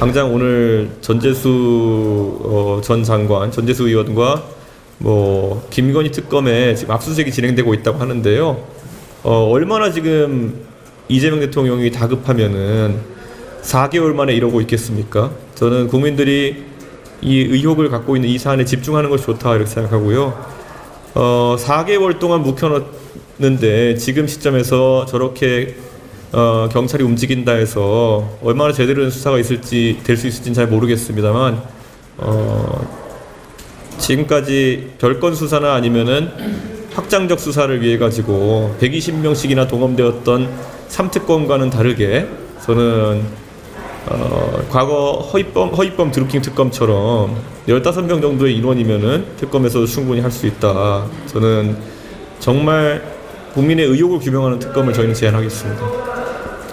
당장 오늘 전재수 어, 전 장관, 전재수 의원과 뭐 김건희 특검에 지금 압수수색이 진행되고 있다고 하는데요. 어, 얼마나 지금 이재명 대통령이 다급하면은 4개월 만에 이러고 있겠습니까? 저는 국민들이 이 의혹을 갖고 있는 이 사안에 집중하는 것이 좋다 이렇게 생각하고요. 어, 4개월 동안 묵혀놨는데 지금 시점에서 저렇게 어, 경찰이 움직인다 해서 얼마나 제대로 된 수사가 있을지 될 수 있을지는 잘 모르겠습니다만 어, 지금까지 별건 수사나 아니면은 확장적 수사를 위해 가지고 120명씩이나 동원되었던 삼특검과는 다르게 저는 어, 과거 허위범 허위범 드루킹 특검처럼 15명 정도의 인원이면은 특검에서 충분히 할 수 있다. 저는 정말 국민의 의혹을 규명하는 특검을 저희는 제안하겠습니다.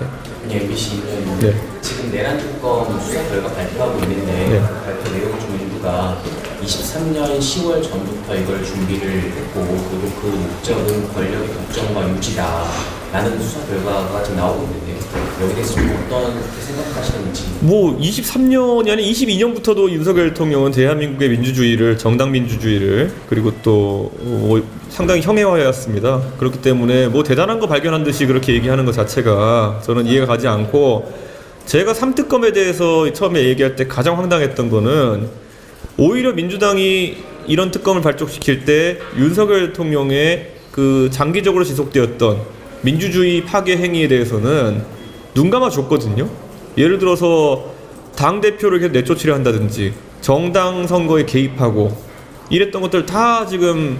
아니 MBC는 네. 지금 내란 특검 수사 결과 발표하고 있는데 네. 그 발표 내용 중 일부가 23년 10월 전부터 이걸 준비를 했고 그리고 그 목적은 권력의 독점과 유지다 라는 수사 결과가 지금 나오고 있는데 여기에 대해서 좀 어떻게 생각하시는지 뭐 23년이 아니 22년부터도 윤석열 대통령은 대한민국의 민주주의를 정당 민주주의를 그리고 또 어, 상당히 형해화해왔습니다. 그렇기 때문에 뭐 대단한 거 발견한 듯이 그렇게 얘기하는 것 자체가 저는 이해가 가지 않고 제가 삼특검에 대해서 처음에 얘기할 때 가장 황당했던 거는 오히려 민주당이 이런 특검을 발족시킬 때 윤석열 대통령의 그 장기적으로 지속되었던 민주주의 파괴 행위에 대해서는 눈 감아 줬거든요. 예를 들어서 당 대표를 계속 내쫓으려 한다든지 정당 선거에 개입하고 이랬던 것들 다 지금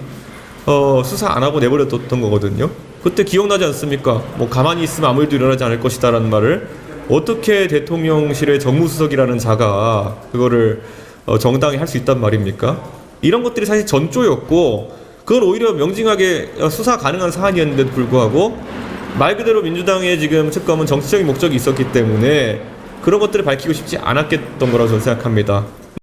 어, 수사 안 하고 내버려뒀던 거거든요. 그때 기억나지 않습니까? 뭐 가만히 있으면 아무 일도 일어나지 않을 것이다라는 말을 어떻게 대통령실의 정무수석이라는 자가 그거를 어, 정당히 할 수 있단 말입니까? 이런 것들이 사실 전조였고 그건 오히려 명징하게 어, 수사 가능한 사안이었는데도 불구하고 말 그대로 민주당의 지금 특검은 정치적인 목적이 있었기 때문에 그런 것들을 밝히고 싶지 않았겠던 거라고 저는 생각합니다.